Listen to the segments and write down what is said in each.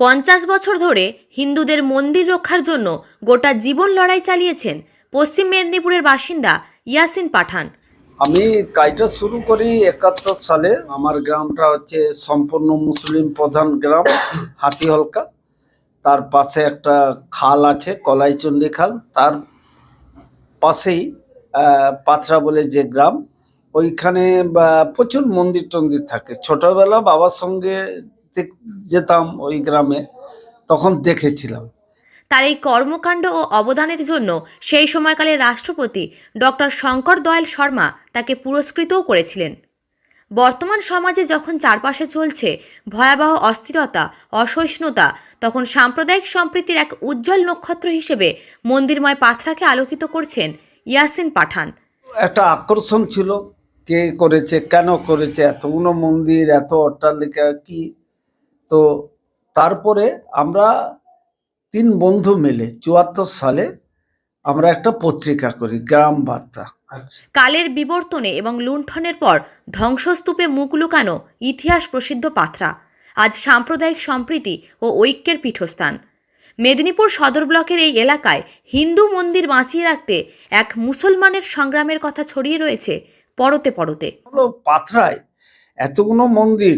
পঞ্চাশ বছর ধরে হিন্দুদের মন্দির রক্ষার জন্য গোটা জীবন লড়াই চালিয়েছেন পশ্চিম মেদিনীপুরের বাসিন্দা ইয়াসিন পাঠান। আমি কাজটা শুরু করি একাত্তর সালে। আমার গ্রামটা হচ্ছে সম্পূর্ণ মুসলিম প্রধান গ্রাম, হাতিহলকা। তার পাশে একটা খাল আছে, কলাইচন্ডী খাল। তার পাশেই পাথরা বলে যে গ্রাম, ওইখানে প্রচুর মন্দির টন্দির থাকে। ছোটবেলা বাবার সঙ্গে যেতাম ওই গ্রামে তখন দেখেছিলাম। তার এই কর্মকাণ্ড ও অবদানের জন্য সেই সময়কালে রাষ্ট্রপতি ডক্টর শঙ্কর দয়াল শর্মা তাকে পুরস্কৃতও করেছিলেন। বর্তমান সমাজে যখন চারপাশে চলছে ভয়াবহ অস্থিরতা অসহিষ্ণুতা তখন সাম্প্রদায়িক সম্প্রীতির এক উজ্জ্বল নক্ষত্র হিসেবে মন্দিরময় পাথরাকে আলোকিত করছেন ইয়াসিন পাঠান। একটা আকর্ষণ ছিল কে করেছে কেন করেছে এতগুলো মন্দির এত অট্টালিকা কি তো তারপরে আমরা তিন বন্ধু মিলে চুয়াত্তর সালে আমরা একটা পত্রিকা করি গ্রাম বার্তা কালের বিবর্তনে এবং লুণ্ঠনের পর ধ্বংসস্তূপে মুখ লুকানো ইতিহাস প্রসিদ্ধ পাথরা আজ সাম্প্রদায়িক সম্প্রীতি ও ঐক্যের পীঠস্থান। মেদিনীপুর সদর ব্লকের এই এলাকায় হিন্দু মন্দির বাঁচিয়ে রাখতে এক মুসলমানের সংগ্রামের কথা ছড়িয়ে রয়েছে পরতে পরতে। হলো পাথরায় এতগুলো মন্দির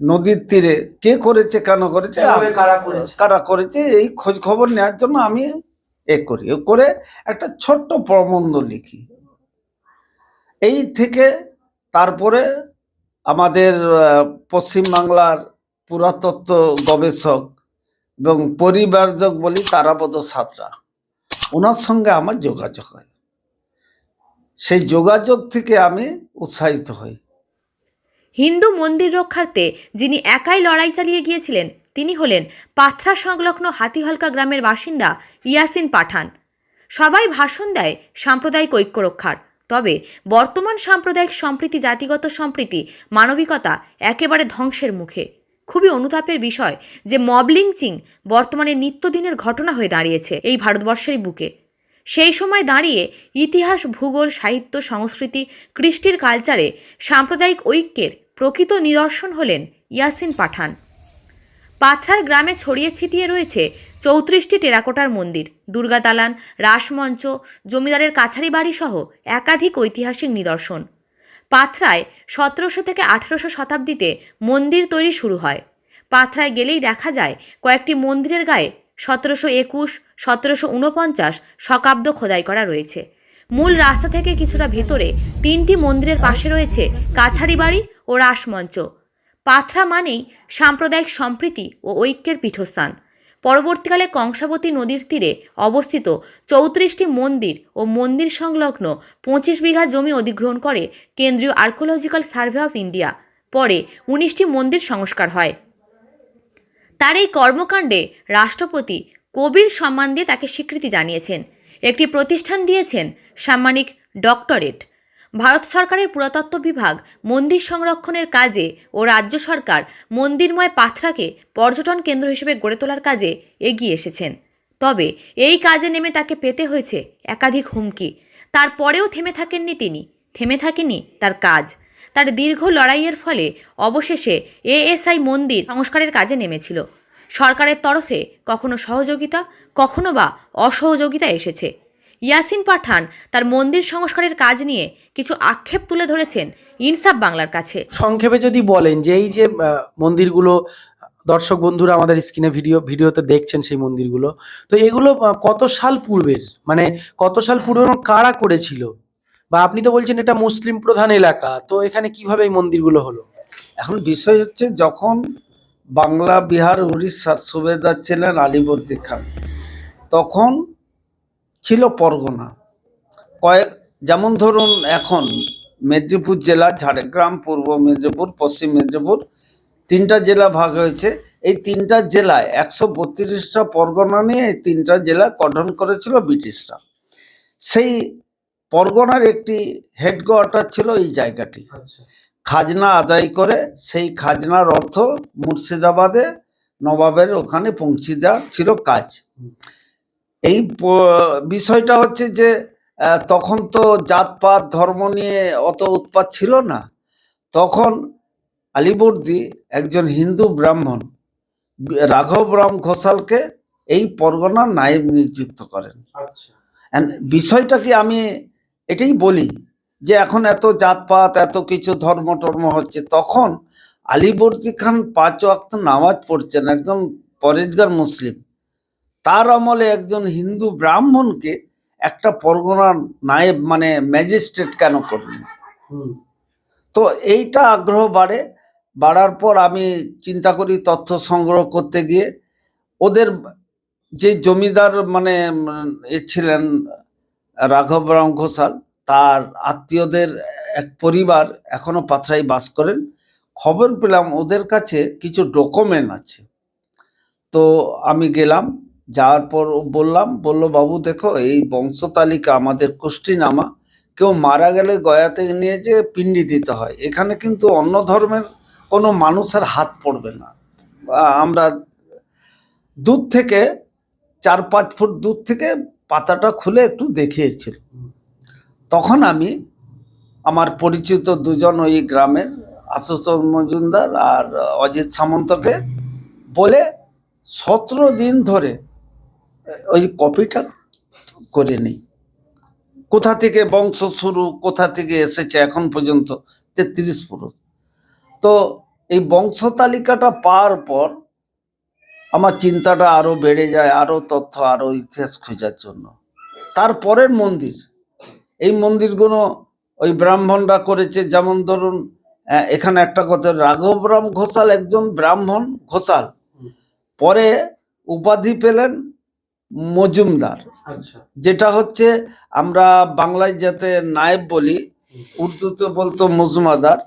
নদীর তীরে। কে করেছে কেন করেছে? কারা করেছে? কারা করেছে এই খোঁজ খবর নেওয়ার জন্য আমি এ করি। এ করে একটা ছোট্ট প্রবন্ধ লিখি। এই থেকে তারপরে আমাদের পশ্চিমবাংলার পুরাতত্ত্ব গবেষক এবং পরিবারজক বলি তারাপদ সাঁতরা। ওনার সঙ্গে আমার যোগাযোগ হয়। সেই যোগাযোগ থেকে আমি উৎসাহিত হই। হিন্দু মন্দির রক্ষার্থে যিনি একাই লড়াই চালিয়ে গিয়েছিলেন, তিনি হলেন পাথরা সংলগ্ন হাতিহলকা গ্রামের বাসিন্দা ইয়াসিন পাঠান। সবাই ভাষণ দেয় সাম্প্রদায়িক ঐক্য রক্ষার। তবে বর্তমান সাম্প্রদায়িক সম্প্রীতি, জাতিগত সম্প্রীতি, মানবিকতা একেবারে ধ্বংসের মুখে। খুবই অনুতাপের বিষয় যে মব লিঞ্চিং বর্তমানে নিত্যদিনের ঘটনা হয়ে দাঁড়িয়েছে এই ভারতবর্ষের বুকে। সেই সময় দাঁড়িয়ে ইতিহাস, ভূগোল, সাহিত্য, সংস্কৃতি, কৃষ্টির কালচারে সাম্প্রদায়িক ঐক্যের প্রকৃত নিদর্শন হলেন ইয়াসিন পাঠান। পাথরার গ্রামে ছড়িয়ে ছিটিয়ে রয়েছে চৌত্রিশটি টেরাকোটার মন্দির, দুর্গা দালান, রাসমঞ্চ, জমিদারের কাছারি বাড়ি সহ একাধিক ঐতিহাসিক নিদর্শন। পাথরায় সতেরোশো থেকে আঠেরোশো শতাব্দীতে মন্দির তৈরি শুরু হয়। পাথরায় গেলেই দেখা যায় কয়েকটি মন্দিরের গায়ে সতেরোশো একুশ সতেরোশো উনপঞ্চাশ শকাব্দ খোদাই করা রয়েছে। মূল রাস্তা থেকে কিছুটা ভেতরে তিনটি মন্দিরের পাশে রয়েছে কাছারি বাড়ি ও রাসমঞ্চ। পাথরা মানেই সাম্প্রদায়িক সম্প্রীতি ও ঐক্যের পীঠস্থান। পরবর্তীকালে কংসাবতী নদীর তীরে অবস্থিত চৌত্রিশটি মন্দির ও মন্দির সংলগ্ন পঁচিশ বিঘা জমি অধিগ্রহণ করে কেন্দ্রীয় আর্কোলজিক্যাল সার্ভে অফ ইন্ডিয়া। পরে উনিশটি মন্দির সংস্কার হয়। তার এই কর্মকাণ্ডে রাষ্ট্রপতি কবির সম্মান দিয়ে তাকে স্বীকৃতি জানিয়েছেন। একটি প্রতিষ্ঠান দিয়েছেন সাম্মানিক ডক্টরেট। ভারত সরকারের পুরাতত্ত্ব বিভাগ মন্দির সংরক্ষণের কাজে ও রাজ্য সরকার মন্দিরময় পাথরাকে পর্যটন কেন্দ্র হিসেবে গড়ে তোলার কাজে এগিয়ে এসেছেন। তবে এই কাজে নেমে তাকে পেতে হয়েছে একাধিক হুমকি। তারপরেও থেমে থাকেননি তিনি। থেমে থাকেনি তার কাজ। তার দীর্ঘ লড়াইয়ের ফলে অবশেষে এএসআই মন্দির সংস্কারের কাজে নেমেছিল। সরকারের তরফে কখনো সহযোগিতা কখনো বা অসহযোগিতা এসেছে। ইয়াসিন পাঠান তার মন্দির সংস্কারের কাজ নিয়ে কিছু আক্ষেপ তুলে ধরেছেন ইনসাফ বাংলার কাছে। সংক্ষেপে যদি বলেন যে এই যে মন্দিরগুলো দর্শক বন্ধুরা আমাদের স্ক্রিনে ভিডিও ভিডিওতে দেখছেন সেই মন্দিরগুলো তো এগুলো কত সাল পূর্বের? মানে কত সাল পূর্বে এবং কারা করেছিল? বা আপনি তো বলছেন এটা মুসলিম প্রধান এলাকা তো এখানে কীভাবে এই মন্দিরগুলো হলো? এখন বিষয় হচ্ছে যখন বাংলা, বিহার, উড়িষ্যার সুবেদার ছিলেন আলিবর্দী খান। তখন ছিল পরগনা। কয়েক, যেমন ধরুন এখন মেদিনীপুর জেলা, ঝাড়গ্রাম, পূর্ব মেদিনীপুর, পশ্চিম মেদিনীপুর, তিনটা জেলা ভাগ হয়েছে। এই তিনটা জেলায় একশো বত্রিশটা পরগনা নিয়ে এই তিনটা জেলা গঠন করেছিল ব্রিটিশরা। সেই পরগনার একটি হেডকোয়ার্টার ছিল এই জায়গাটি। আচ্ছা। খাজনা আদায় করে সেই খাজনার অর্থ মুর্শিদাবাদে নবাবের ওখানে পৌঁছে দেওয়ার ছিল কাজ। এই বিষয়টা হচ্ছে যে তখন তো জাতপাত ধর্ম নিয়ে অত উৎপাত ছিল না। তখন আলিবর্দি একজন হিন্দু ব্রাহ্মণ রাঘব রাম ঘোষালকে এই পরগনার নায়েব নিযুক্ত করেন। আচ্ছা। বিষয়টা কি আমি এটাই বলি যে এখন এত জাতপাত এত কিছু ধর্ম টর্ম হচ্ছে তখন আলিবর্দী খান পাঁচ ওয়াক্ত নামাজ পড়ছেন একজন পরেজগার মুসলিম। তার আমলে একজন হিন্দু ব্রাহ্মণকে একটা পরগনার নায়েব মানে ম্যাজিস্ট্রেট কেন করলেন? হুম। তো এইটা আগ্রহ বাড়ে। বাড়ার পর আমি চিন্তা করি তথ্য সংগ্রহ করতে গিয়ে ওদের যে জমিদার মানে এ ছিলেন রাঘব রাম ঘোষাল তার আত্মীয়দের এক পরিবার এখনও পাথরাই বাস করেন। খবর পেলাম ওদের কাছে কিছু ডকুমেন্ট আছে। তো আমি গেলাম, যাওয়ার পর বললাম, বলল, বাবু, দেখো, এই বংশ তালিকা আমাদের কুষ্টিনামা। কেউ মারা গেলে গয়াতে নিয়ে যে পিণ্ডি দিতে হয়, এখানে কিন্তু অন্য ধর্মের কোনো মানুষের হাত পড়বে না। আমরা দূর থেকে, চার পাঁচ ফুট দূর থেকে পাতাটা খুলে একটু দেখিয়েছিল তখন আমি আমার পরিচিত দুজন ওই গ্রামের আশুতোষ মজুমদার আর অজিত সামন্তকে বলে সতেরো দিন ধরে ওই কপিটা করে নিই। কোথা থেকে বংশ শুরু, কোথা থেকে এসেছে এখন পর্যন্ত? তেত্রিশ পুরুষ। তো এই বংশ তালিকাটা পাওয়ার পর আমার চিন্তাটা আরও বেড়ে যায় আরও তথ্য আরও ইতিহাস খোঁজার জন্য। তারপরের মন্দির এই মন্দিরগুলো ওই ব্রাহ্মণরা করেছে। যেমন ধরুন এখানে একটা কথা রাঘবরাম ঘোষাল একজন ব্রাহ্মণ ঘোষাল। পরে উপাধি পেলেন মজুমদার। আচ্ছা। যেটা হচ্ছে আমরা বাংলায় যাতে নায়েব বলি উর্দুতে বলতো মুজমাদার।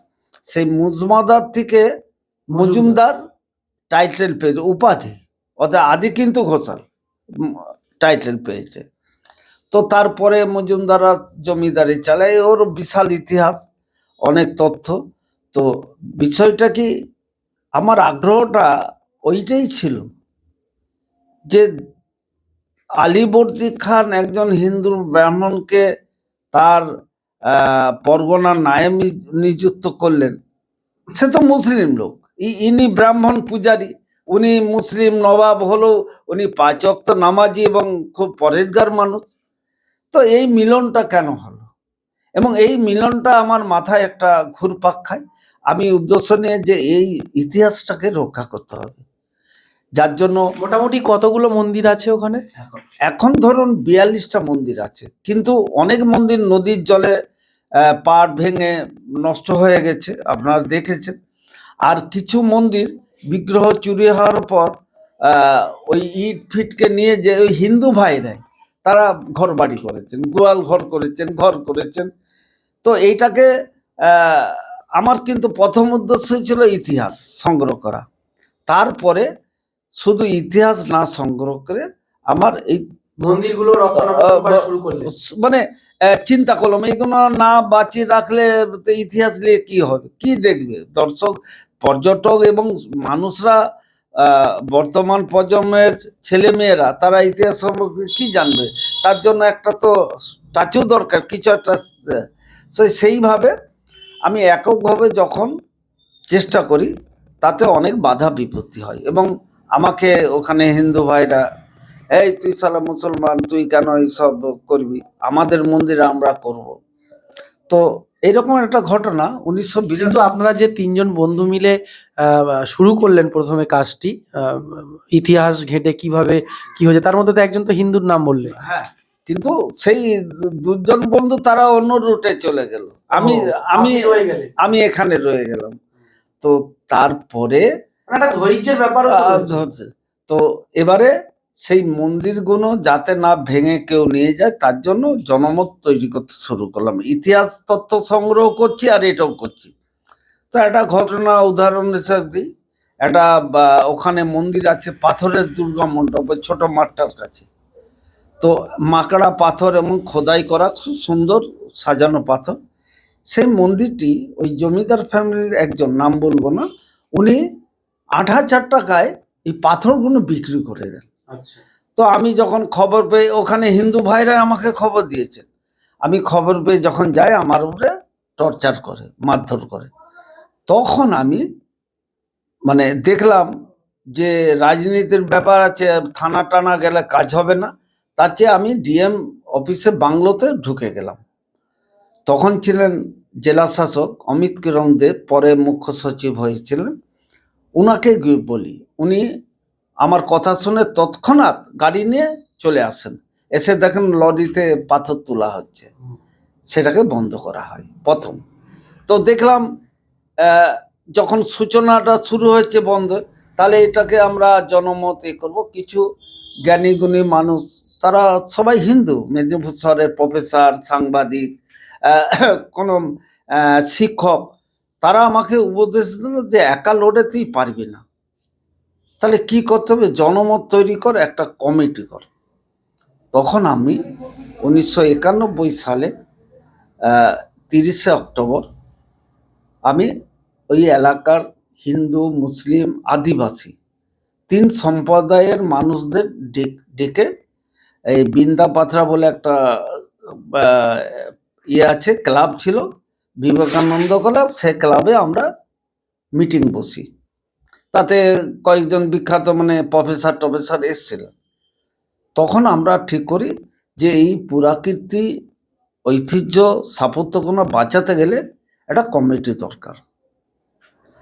সেই মুজমাদার থেকে মজুমদার টাইটেল পেয়েছে উপাধি। অর্থাৎ আদি কিন্তু ঘোষাল টাইটেল পেয়েছে। তো তারপরে মজুমদাররা জমিদারি চালায়। ওর বিশাল ইতিহাস অনেক তথ্য। তো বিষয়টা কি আমার আগ্রহটা ওইটাই ছিল যে আলীবর্দী খান একজন হিন্দু ব্রাহ্মণকে তার আহ, পরগনার নায়েব নি- নিযুক্ত করলেন। সে তো মুসলিম লোক। ইনি ব্রাহ্মণ পূজারী। উনি মুসলিম নবাব হলেও উনি পাঁচ অক্ত নামাজি এবং খুব পরেজগার মানুষ। তো এই মিলনটা কেন হলো? এবং এই মিলনটা আমার মাথায় একটা ঘুরপাক খায়। আমি উদ্দেশ্য নিয়ে যে এই ইতিহাসটাকে রক্ষা করতে হবে। যার জন্য মোটামুটি কতগুলো মন্দির আছে ওখানে? এখন ধরুন বিয়াল্লিশটা মন্দির আছে। কিন্তু অনেক মন্দির নদীর জলে পাড় ভেঙে নষ্ট হয়ে গেছে আপনারা দেখেছেন। আর কিছু মন্দির বিগ্রহ চুরি হওয়ার পর ওই ইট ফিটকে নিয়ে যে ওই হিন্দু ভাইরাই তারা ঘর বাড়ি করেছেন গোয়াল ঘর করেছেন ঘর করেছেন। তো এইটাকে আমার কিন্তু প্রথম উদ্দেশ্য ছিল ইতিহাস সংগ্রহ করা। তারপরে শুধু ইতিহাস না সংগ্রহ করে আমার এই মন্দিরগুলো মানে চিন্তা করলাম এইগুলো না বাঁচিয়ে রাখলে ইতিহাস নিয়ে কি হবে? কি দেখবে? দর্শক পর্যটক এবং মানুষরা বর্তমান প্রজন্মের ছেলে মেয়েরা তারা ইতিহাস সম্পর্কে কি জানবে? তার জন্য একটা তো স্ট্যাচু দরকার, কিছু একটা সেইভাবে আমি এককভাবে যখন চেষ্টা করি, তাতে অনেক বাধা বিপত্তি হয়। এবং আমাকে ওখানে হিন্দু ভাইরা, এই তুই সালা মুসলমান, তুই কেন এইসব করবি? আমাদের মন্দিরে আমরা করব। তো এরকম একটা ঘটনা উনিশশো কিন্তু আপনারা যে তিনজন বন্ধু মিলে শুরু করলেন প্রথমে কাজটি ইতিহাস ঘেঁটে কীভাবে কি হয়েছে তার মধ্যে তো একজন তো হিন্দুর নাম বললেন। হ্যাঁ কিন্তু সেই দুজন বন্ধু তারা অন্য রুটে চলে গেল। আমি আমি। আমি এখানে রয়ে গেলাম। তো তারপরে মানে ধৈর্যের ব্যাপার তো এবারে সেই মন্দিরগুলো যাতে না ভেঙে কেউ নিয়ে যায়, তার জন্য জনমত তৈরি করতে শুরু করলাম। ইতিহাস তথ্য সংগ্রহ করছি আর এটাও করছি। তো একটা ঘটনা, উদাহরণ হিসাবে দিই। একটা ওখানে মন্দির আছে, পাথরের দুর্গা মণ্ডপ ছোট মাঠটার কাছে। তো মাকড়া পাথর এবং খোদাই করা খুব সুন্দর সাজানো পাথর। সেই মন্দিরটি ওই জমিদার ফ্যামিলির একজন, নাম বলব না, উনি আট হাজার টাকায় এই পাথরগুলো বিক্রি করে দেন। তো আমি যখন খবর পেয়ে, ওখানে হিন্দু ভাইরা আমাকে খবর দিয়েছেন। আমি খবর পেয়ে যখন যাই, আমার উপরে টর্চার করে, মারধর করে। তখন আমি মানে দেখলাম যে রাজনীতির ব্যাপার আছে, থানা টানা গেলে কাজ হবে না। তার চেয়ে আমি ডিএম অফিসে বাংলোতে ঢুকে গেলাম। তখন ছিলেন জেলা শাসক অমিত কিরণ দেব পরে মুখ্য সচিব হয়েছিলেন। উনাকে গিয়ে বলি, উনি আমার কথা শুনে তৎক্ষণাৎ গাড়ি নিয়ে চলে আসেন। এসে দেখেন লরিতে পাথর তোলা হচ্ছে। সেটাকে বন্ধ করা হয় প্রথম। তো দেখলাম যখন সূচনাটা শুরু হয়েছে বন্ধ, তাহলে এটাকে আমরা জনমত এ করব। কিছু জ্ঞানীগুণী মানুষ, তারা সবাই হিন্দু, মেদিনীপুর শহরের প্রফেসর, সাংবাদিক কোনো শিক্ষক, তারা আমাকে উপদেশ দিল যে একা লড়ে তুই পারবি না। তাহলে কি করতে হবে? জনমত তৈরি কর, একটা কমিটি কর। তখন আমি উনিশশো একানব্বই সালে তিরিশে অক্টোবর আমি ওই এলাকার হিন্দু, মুসলিম, আদিবাসী তিন সম্প্রদায়ের মানুষদের ডেকে এই বিন্দা পাথরা বলে একটা ইয়ে আছে, ক্লাব ছিল, বিবেকানন্দ ক্লাব, সে ক্লাবে আমরা মিটিং বসি। তাতে কয়েকজন বিখ্যাত মানে প্রফেসর টফেসর এসছিলেন। তখন আমরা ঠিক করি যে এই পুরাকীর্তি, ঐতিহ্য স্থাপত্যগুলো বাঁচাতে গেলে একটা কমিটি দরকার।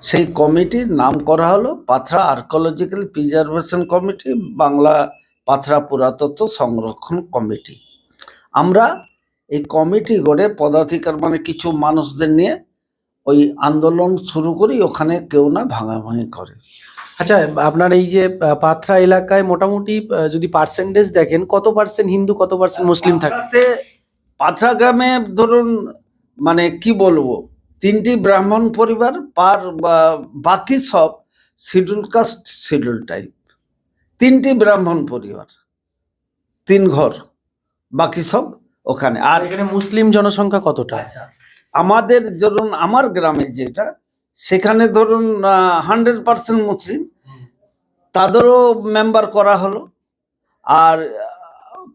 সেই কমিটির নাম করা হলো Pathra archaeological preservation committee Bangla Pathra পুরাতত্ত্ব সংরক্ষণ কমিটি আমরা এই কমিটি গড়ে পদাধিকার মানে কিছু মানুষদের নিয়ে ওই আন্দোলন শুরু করি ওখানে কেউ না ভাঙাভাঙি করে। আচ্ছা আপনার এই যে পাথরা এলাকায় মোটামুটি যদি পার্সেন্টেজ দেখেন কত পার্সেন্ট হিন্দু কত পার্সেন্ট মুসলিম থাকে? পাথরা গ্রামে ধরুন মানে কি বলব তিনটি ব্রাহ্মণ পরিবার পার বাকি সব শিডিউল কাস্ট শিডিউল টাইপ তিনটি ব্রাহ্মণ পরিবার তিন ঘর বাকি সব ওখানে। আর আর এখানে মুসলিম জনসংখ্যা কতটা? আমাদের ধরুন আমার গ্রামে যেটা সেখানে ধরুন হান্ড্রেড পার্সেন্ট মুসলিম। তাদেরও মেম্বার করা হলো। আর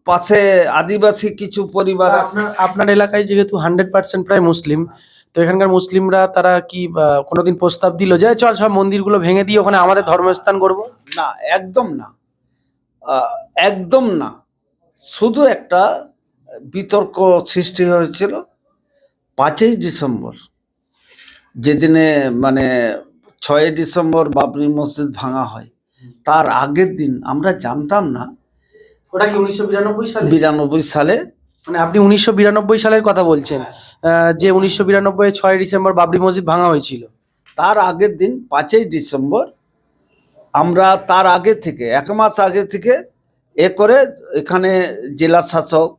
পাশে আদিবাসী কিছু পরিবার আপনার আপনার এলাকায় যেহেতু হান্ড্রেড পার্সেন্ট প্রায় মুসলিম তো এখানকার মুসলিমরা তারা কি কোনোদিন প্রস্তাব দিল যে চল সব মন্দিরগুলো ভেঙে দিয়ে ওখানে আমাদের ধর্মস্থান করব না একদম না। একদম না। শুধু একটা বিতর্ক সৃষ্টি হয়েছিল। পাঁচই ডিসেম্বর। যেদিনে মানে ছয়ই ডিসেম্বর বাবরি মসজিদ ভাঙা হয় তার আগের দিন আমরা জানতাম না ওটা কি উনিশশো বিরানব্বই সালে? বিরানব্বই সালে। মানে আপনি উনিশশো বিরানব্বই সালের কথা বলছেন যে উনিশশো বিরানব্বই ছয় ডিসেম্বর বাবরি মসজিদ ভাঙা হয়েছিল। তার আগের দিন পাঁচই ডিসেম্বর আমরা তার আগে থেকে এক মাস আগে থেকে এ করে এখানে জেলা শাসক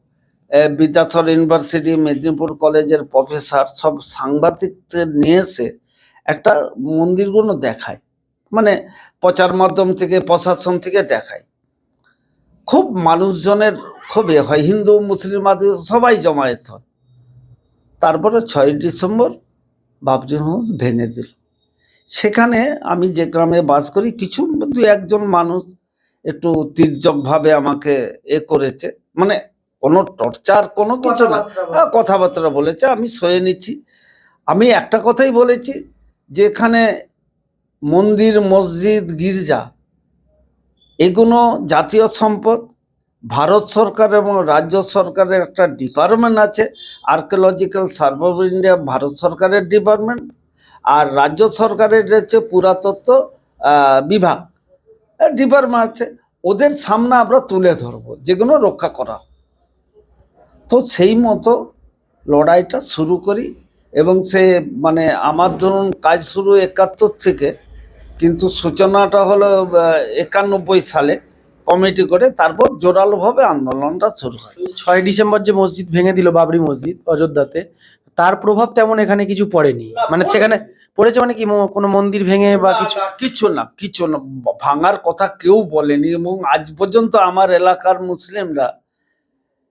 বিদ্যাসাগর ইউনিভার্সিটি মেদিনীপুর কলেজের প্রফেসর সব সাংবাদিকদের নিয়ে এসে একটা মন্দিরগুলো দেখায়। মানে প্রচার মাধ্যম থেকে, প্রশাসন থেকে দেখায়। খুব মানুষজনের খুব এ হয়। হিন্দু, মুসলিম আদি সবাই জমায়েত হয়। তারপরে ছয় ডিসেম্বর মসজিদ ভেঙে দিল। সেখানে আমি যে গ্রামে বাস করি, কিছু দু একজন মানুষ একটু তির্যকভাবে আমাকে এ করেছে। মানে কোনো টর্চার কোনো কিছু না। হ্যাঁ, কথাবার্তা বলেছে আমি সয়ে নিচ্ছি। আমি একটা কথাই বলেছি যে এখানে মন্দির মসজিদ গির্জা এগুলো জাতীয় সম্পদ ভারত সরকার এবং রাজ্য সরকারের একটা ডিপার্টমেন্ট আছে archaeological survey of India Bharat সরকারের ডিপার্টমেন্ট আর রাজ্য সরকারের হচ্ছে পুরাতত্ত্ব বিভাগ। ডিপার্টমেন্ট আছে। ওদের সামনে আমরা তুলে ধরবো যেগুলো রক্ষা করা। তো সেই মতো লড়াইটা শুরু করি এবং সে মানে আমার ধরুন কাজ শুরু একাত্তর থেকে কিন্তু সূচনাটা হলো একানব্বই সালে কমিটি করে তারপর জোরালোভাবে আন্দোলনটা শুরু হয়। ছয় ডিসেম্বর যে মসজিদ ভেঙে দিল বাবরি মসজিদ অযোধ্যাতে তার প্রভাব তেমন এখানে কিছু পড়েনি। মানে সেখানে পড়েছে মানে কি কোনো মন্দির ভেঙে বা কিছু? কিচ্ছু না কিচ্ছু না ভাঙার কথা কেউ বলেনি এবং আজ পর্যন্ত আমার এলাকার মুসলিমরা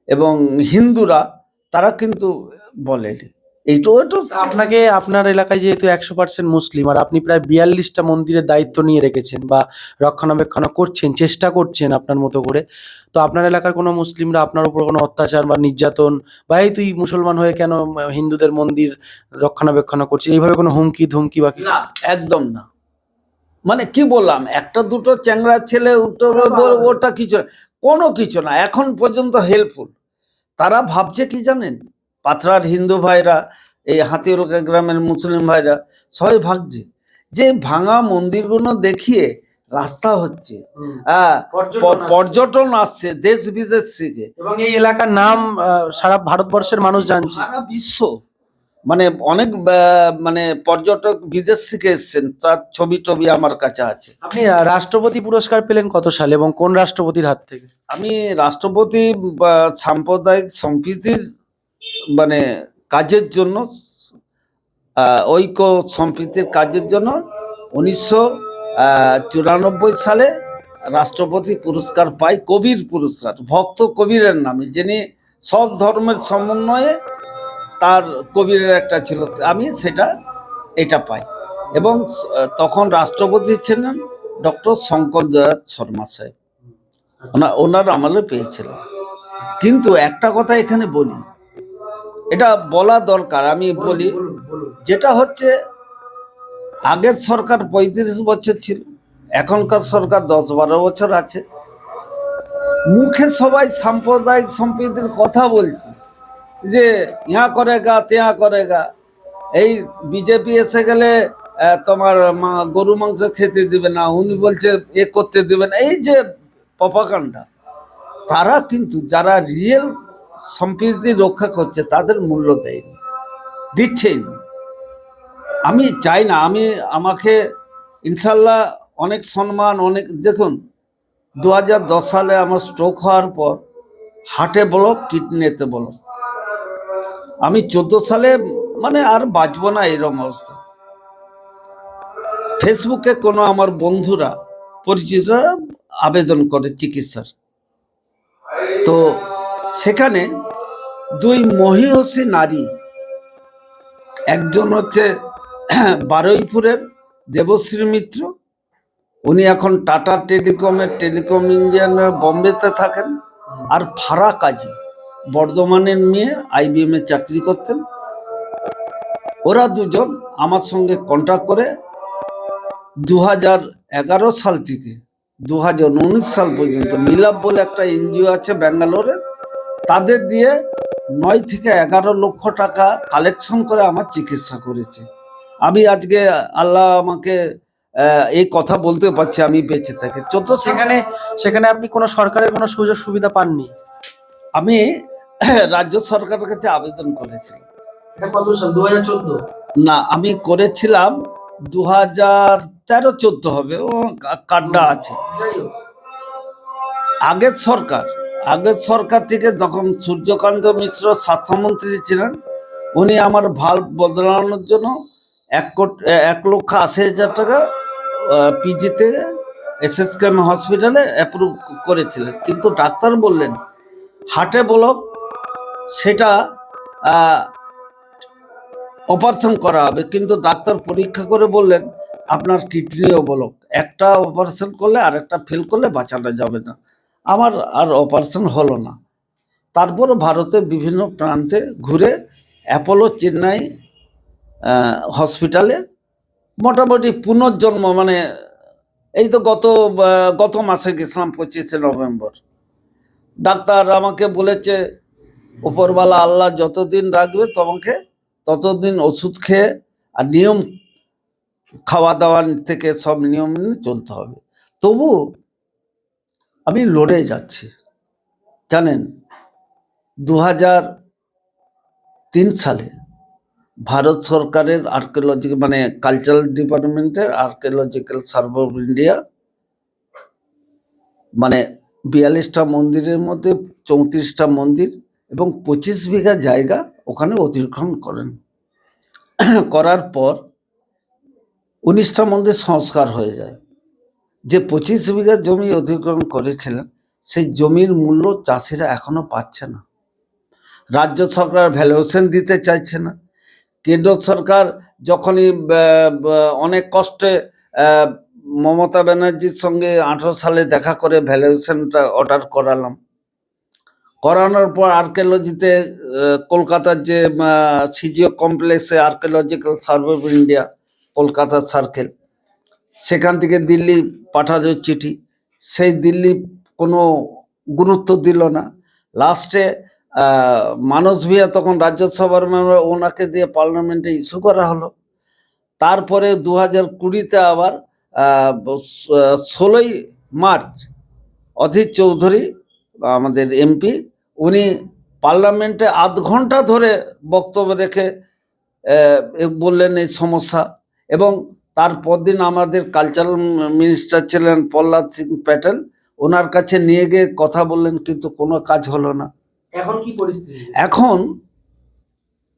এবং হিন্দুরা তারা কিন্তু বলেনি এইটু একটু আপনাকে আপনার এলাকায় যেহেতু একশো পার্সেন্ট মুসলিম আর আপনি প্রায় বিয়াল্লিশটা মন্দিরের দায়িত্ব নিয়ে রেখেছেন বা রক্ষণাবেক্ষণ করছেন চেষ্টা করছেন আপনার মতো করে তো আপনার এলাকার কোনো মুসলিমরা আপনার উপর কোনো অত্যাচার বা নির্যাতন বা এই তুই মুসলমান হয়ে কেন হিন্দুদের মন্দির রক্ষণাবেক্ষণ করছিস এইভাবে কোনো হুমকি ধুমকি বা না একদম না। মানে কি বললাম একটা দুটো চ্যাংড়া ছেলে ওটা কিছু। কোনো কিছু না এখন পর্যন্ত হেল্পফুল তারা ভাবছে কি জানেন? পাথরার হিন্দু ভাইরা এই হাতিরোকা গ্রামের মুসলিম ভাইরা সবাই ভাবছে যে ভাঙা মন্দিরগুলো দেখিয়ে রাস্তা হচ্ছে। পর্যটন আসছে। দেশ বিদেশ থেকে। এবং এই এলাকার নাম সারা ভারতবর্ষের মানুষ জানছে। সারা বিশ্ব মানে অনেক মানে পর্যটক বিদেশ থেকে এসছেন তার ছবি টবি আমার কাছে আছে। আপনি রাষ্ট্রপতি পুরস্কার পেলেন কত সালে এবং কোন রাষ্ট্রপতির হাত থেকে? আমি রাষ্ট্রপতি সাম্প্রদায়িক সম্প্রীতির মানে কাজের জন্য ঐক্য সম্প্রীতির কাজের জন্য উনিশশো চুরানব্বই সালে রাষ্ট্রপতি পুরস্কার পাই কবির পুরস্কার ভক্ত কবিরের নামে যিনি সব ধর্মের সমন্বয়ে তার কবিরের একটা ছিল আমি সেটা এটা পাই। এবং তখন রাষ্ট্রপতি ছিলেন ডক্টর শঙ্কর দয়াল শর্মা সাহেব। ওনা ওনার আমলে পেয়েছিল কিন্তু একটা কথা এখানে বলি এটা বলা দরকার আমি বলি যেটা হচ্ছে আগের সরকার পঁয়ত্রিশ বছর ছিল এখনকার সরকার দশ বারো বছর আছে। মুখে সবাই সাম্প্রদায়িক সম্প্রীতির কথা বলছে যে, ইহা করেগা, তেহা করেগা। এই বিজেপি এসে গেলে তোমার মা- গরু মাংস খেতে দিবে না, উনি বলছে এ করতে দিবে না। এই যে পপাকাণ্ডা তারা কিন্তু যারা রিয়েল সম্প্রীতি রক্ষা করছে, তাদের মূল্য দেয়নি, দিচ্ছেই না। আমি চাই না, আমি, আমাকে ইনশাল্লাহ অনেক সম্মান, অনেক, দেখুন দু হাজার দশ সালে আমার স্ট্রোক হওয়ার পর হার্টে বলো কিডনিতে ব্লক আমি চোদ্দ সালে মানে আর বাঁচবো না এরকম অবস্থা। ফেসবুকে কোনো আমার বন্ধুরা, পরিচিতরা আবেদন করে চিকিৎসার। তো সেখানে দুই মহিষী নারী, একজন হচ্ছে বারুইপুরের দেবশ্রী মিত্র, উনি এখন টাটা টেলিকমের, টেলিকম ইঞ্জিনিয়ার বম্বেতে থাকেন, আর ফারা কাজী বর্ধমানের মেয়ে আইবিএম এ চাকরি করতেন। ওরা দুজন আমার সঙ্গে কন্ট্যাক্ট করে দু এগারো সাল থেকে দু হাজার উনিশ সাল পর্যন্ত। মিলাপ বলে একটা এনজিও আছে ব্যাঙ্গালোরে তাদের দিয়ে নয় থেকে এগারো লক্ষ টাকা কালেকশন করে আমার চিকিৎসা করেছে। আমি আজকে আল্লাহ আমাকে এই কথা বলতে পারছি আমি বেঁচে থাকি। চোদ্দ সেখানে সেখানে আপনি কোনো সরকারের কোনো সুযোগ সুবিধা পাননি? আমি রাজ্য সরকারের কাছে আবেদন করেছিলাম। কত সাল? দু না আমি করেছিলাম দু হাজার তেরো চোদ্দ হবে ও কার্ডটা আছে। আগের সরকার আগের সরকার থেকে যখন সূর্যকান্ত মিশ্র স্বাস্থ্যমন্ত্রী ছিলেন উনি আমার ভালো বদলানোর জন্য এক কোটি এক লক্ষ আশি হাজার টাকা পিজিতে এসএসকেএম হসপিটালে অ্যাপ্রুভ করেছিলেন। কিন্তু ডাক্তার বললেন হাটে ব্লক সেটা অপারেশন করা হবে। কিন্তু ডাক্তার পরীক্ষা করে বললেন, আপনার কিডনিও অবলক একটা অপারেশন করলে আর একটা ফেল করলে বাঁচানো যাবে না। আমার আর অপারেশন হলো না। তারপর ভারতের বিভিন্ন প্রান্তে ঘুরে অ্যাপোলো, চেন্নাই হসপিটালে মোটামুটি পুনর্জন্ম মানে এই তো গত গত মাসে গেছিলাম পঁচিশে নভেম্বর। ডাক্তার আমাকে বলেছে উপরওয়ালা আল্লাহ যতদিন রাখবে তোমাকে ততদিন ওষুধ খেয়ে আর নিয়ম খাওয়া দাওয়া থেকে সব নিয়ম চলতে হবে। তবু আমি লড়ে যাচ্ছি। জানেন দু হাজার তিন সালে ভারত সরকারের আর্কিওলজি মানে কালচারাল ডিপার্টমেন্টের আর্কিওলজিক্যাল সার্ভে অফ ইন্ডিয়া মানে বিয়াল্লিশটা মন্দিরের মধ্যে চৌত্রিশটা মন্দির এবং পঁচিশ বিঘা জায়গা ওখানে অধিগ্রহণ করেন। করার পর উনিশটা মন্দির সংস্কার হয়ে যায়। যে পঁচিশ বিঘা জমি অধিগ্রহণ করেছিলেন, সেই জমির মূল্য চাষিরা এখনও পাচ্ছে না। রাজ্য সরকার ভ্যালুয়েশন দিতে চাইছে না। কেন্দ্র সরকার যখনই অনেক কষ্টে মমতা ব্যানার্জির সঙ্গে আঠারো সালে দেখা করে ভ্যালুয়েশনটা অর্ডার করালাম। করানোর পর আর্কিওলজিতে কলকাতার যে সিজিও কমপ্লেক্সে আর্কিওলজিক্যাল সার্ভে অফ ইন্ডিয়া কলকাতার সার্কেল সেখান থেকে দিল্লি পাঠালো চিঠি। সেই দিল্লি কোনো গুরুত্ব দিল না। লাস্টে মানস ভিয়া তখন রাজ্যসভার মেম্বার ওনাকে দিয়ে পার্লামেন্টে ইস্যু করা হলো। তারপরে দু হাজার কুড়িতে আবার ষোলোই মার্চ, অধীর চৌধুরী, আমাদের এমপি পার্লামেন্টে আধ ঘণ্টা ধরে বক্তব্য রেখে বললেন এই সমস্যা। এবং তারপর দিন আমাদের কালচারাল মিনিস্টার ছিলেন প্রহ্লাদ সিং প্যাটেল ওনার কাছে নিয়ে গিয়ে কথা বললেন কিন্তু কোনো কাজ হলো না। এখন কি পরিস্থিতি? এখন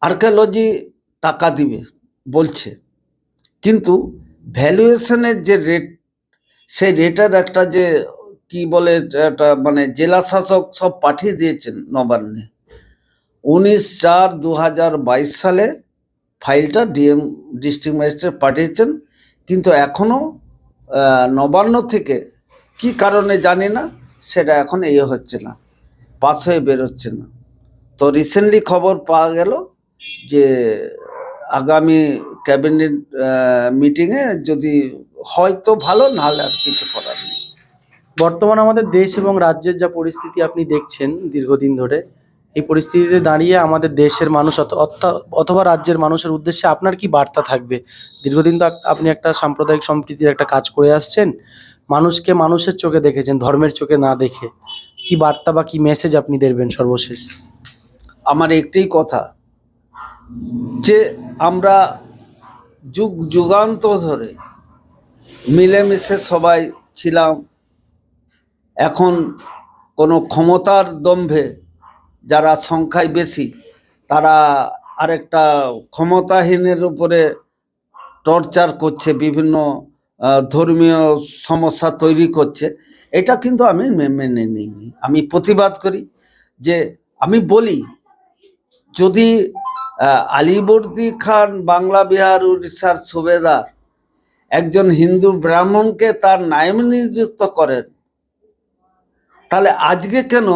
আর্কিওলজি টাকা দিবে বলছে। কিন্তু ভ্যালুয়েশনের যে রেট সেই রেটের একটা যে কি বলে এটা মানে জেলা শাসক সব পাঠিয়ে দিয়েছেন নবান্নে। উনিশ চার দু বাইশ সালে ফাইলটা ডিএম, ডিস্ট্রিক্ট ম্যাজিস্ট্রেট পাঠিয়েছেন। কিন্তু এখনও নবান্ন থেকে কি কারণে জানি না, সেটা এখন ইয়ে হচ্ছে না, পাস হয়ে বেরোচ্ছে না। তো রিসেন্টলি খবর পাওয়া গেল যে আগামী ক্যাবিনেট মিটিংয়ে যদি হয়তো ভালো, নাহলে আর কিছু করার বর্তমান আমাদের দেশ এবং রাজ্যের যা পরিস্থিতি আপনি দেখছেন দীর্ঘদিন ধরে, এই পরিস্থিতিতে দাঁড়িয়ে আমাদের দেশের মানুষ অথ- অথ- অথবা রাজ্যের মানুষের উদ্দেশ্যে আপনার কি বার্তা থাকবে? দীর্ঘদিন তো আপনি একটা সাম্প্রদায়িক সম্প্রীতির একটা কাজ করে আসছেন, মানুষকে মানুষের চোখে দেখেছেন, ধর্মের চোখে না দেখে। কি বার্তা বা কি মেসেজ আপনি দেবেন সর্বশেষ? আমার একটাই কথা, যে আমরা যুগ, যুগান্ত ধরে মিলেমিশে সবাই ছিলাম এখন কোনো ক্ষমতার দম্ভে যারা সংখ্যায় বেশি, তারা আরেকটা ক্ষমতাহীনের উপরে টর্চার করছে, বিভিন্ন ধর্মীয় সমস্যা তৈরি করছে। এটা কিন্তু আমি মেনে নিইনি। আমি প্রতিবাদ করি যে আমি বলি, যদি আলিবর্দী খান, বাংলা বিহার, উড়িষ্যার সুবেদার একজন হিন্দু ব্রাহ্মণকে তার নায়েম নিযুক্ত করেন তাহলে আজকে কেন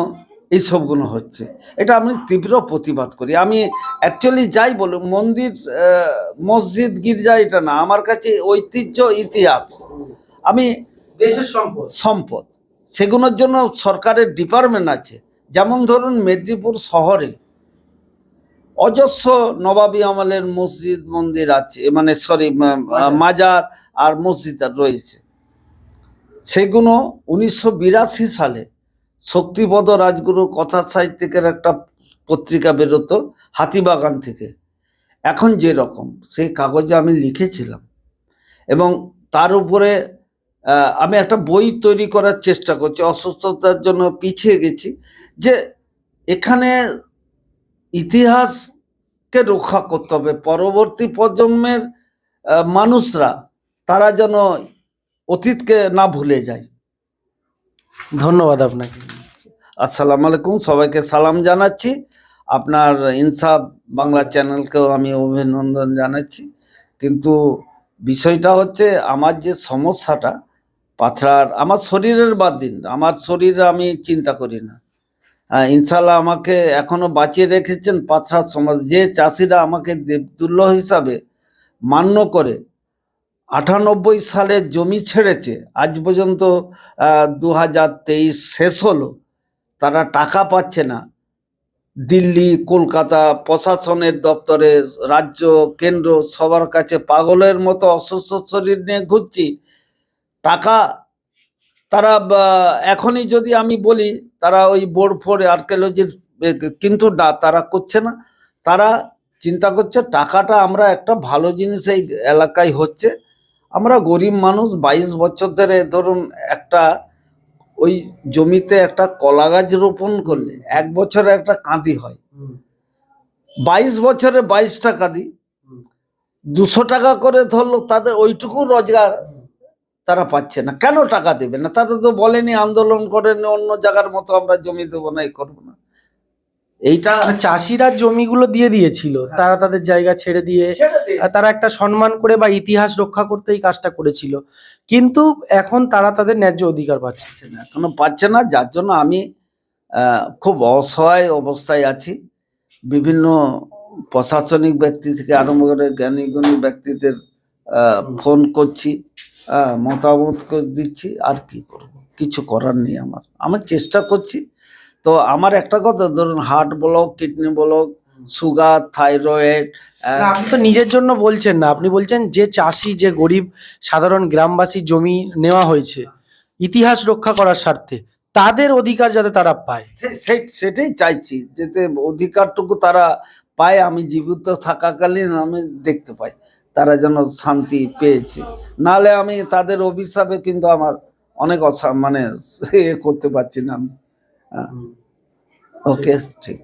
এইসবগুলো হচ্ছে? এটা আমি তীব্র প্রতিবাদ করি। আমি অ্যাকচুয়ালি যাই বলুন মন্দির মসজিদ গির্জা এটা না আমার কাছে ঐতিহ্য ইতিহাস। আমি দেশের সম্পদ। সম্পদ। সেগুলোর জন্য সরকারের ডিপার্টমেন্ট আছে। যেমন ধরুন মেদিনীপুর শহরে অজস্র নবাবী আমলের মসজিদ মন্দির আছে মানে সরি মাজার আর মসজিদ আর রয়েছে। সেগুলো উনিশশো বিরাশি সালে শক্তিপদ রাজগুরু কথা সাহিত্যিকের একটা পত্রিকা বেরোতো হাতিবাগান থেকে। এখন যে রকম, সেই কাগজে আমি লিখেছিলাম। এবং তার উপরে আমি একটা বই তৈরি করার চেষ্টা করছি, অসুস্থতার জন্য পিছিয়ে গেছি যে এখানে ইতিহাসকে রক্ষা করতে হবে। পরবর্তী প্রজন্মের মানুষরা, তারা যেন অতীতকে না ভুলে যায়। ধন্যবাদ আপনাকে। আসসালামু আলাইকুম সবাইকে সালাম জানাচ্ছি। আপনার ইনসাফ বাংলা চ্যানেলকেও আমি অভিনন্দন জানাচ্ছি। কিন্তু বিষয়টা হচ্ছে আমার যে সমস্যাটা পাথরার আমার শরীরের বাদ দিন আমার শরীর আমি চিন্তা করি না। আহ, ইনশাল্লাহ আমাকে এখনও বাঁচিয়ে রেখেছেন পাথরার সমাজ। যে চাষিরা আমাকে দেবতুল্য হিসাবে মান্য করে আটানব্বই সালে জমি ছেড়েছে আজ পর্যন্ত দু হাজার তেইশ শেষ হলো। তারা টাকা পাচ্ছে না। দিল্লি, কলকাতা প্রশাসনের দপ্তরে রাজ্য, কেন্দ্র সবার কাছে পাগলের মতো অসুস্থ শরীর নিয়ে ঘুরছি। টাকা তারা এখনই যদি আমি বলি, তারা ওই বোর্ড ফোর আর্কিওলজির, কিন্তু না, তারা করছে না। তারা চিন্তা করছে, টাকাটা আমরা একটা ভালো জিনিস এই এলাকায় হচ্ছে। আমরা গরিব মানুষ, বাইশ বছর ধরে ধরুন একটা ওই জমিতে একটা কলা গাছ রোপণ করলে এক বছরে একটা কাঁদি হয়। বাইশ বছরে বাইশটা কাঁদি দুশো টাকা করে ধরলো তাদের ওইটুকু রোজগার তারা পাচ্ছে না। কেন টাকা দেবে না? তাদের তো বলেনি আন্দোলন করেন অন্য জায়গার মতো আমরা জমি দেবো না এই করব না। এইটা চাষিরা জমিগুলো দিয়ে দিয়েছিল। তারা তাদের জায়গা ছেড়ে দিয়ে তারা একটা সম্মান করে বা ইতিহাস রক্ষা করতে এই কাজটা করেছিল। কিন্তু এখন তারা তাদের ন্যায্য অধিকার পাচ্ছে। না এখনও পাচ্ছে না? যার জন্য আমি খুব অসহায় অবস্থায় আছি। বিভিন্ন প্রশাসনিক ব্যক্তি থেকে আরম্ভ করে জ্ঞানী গুণী ব্যক্তিদের ফোন করছি মতামত দিচ্ছি আর কি করব? কিছু করার নেই আমার। আমার চেষ্টা করছি। তো আমার একটা কথা ধরুন heart block kidney block sugar thyroid না, আপনি তো নিজের জন্য বলছেন না। আপনি বলছেন যে চাষি যে গরিব সাধারণ গ্রামবাসী জমি নেওয়া হয়েছে ইতিহাস রক্ষা করার স্বার্থে তাদের অধিকার যাতে তারা পায়। সেটাই চাইছি যাতে অধিকারটুকু তারা পায় আমি জীবিত থাকাকালীন আমি দেখতে পাই তারা যেন শান্তি পেয়েছে। নাহলে আমি তাদের অভিশাপে কিন্তু আমার অনেক অসা মানে এ করতে পারছি না আমি। ওকে ঠিক।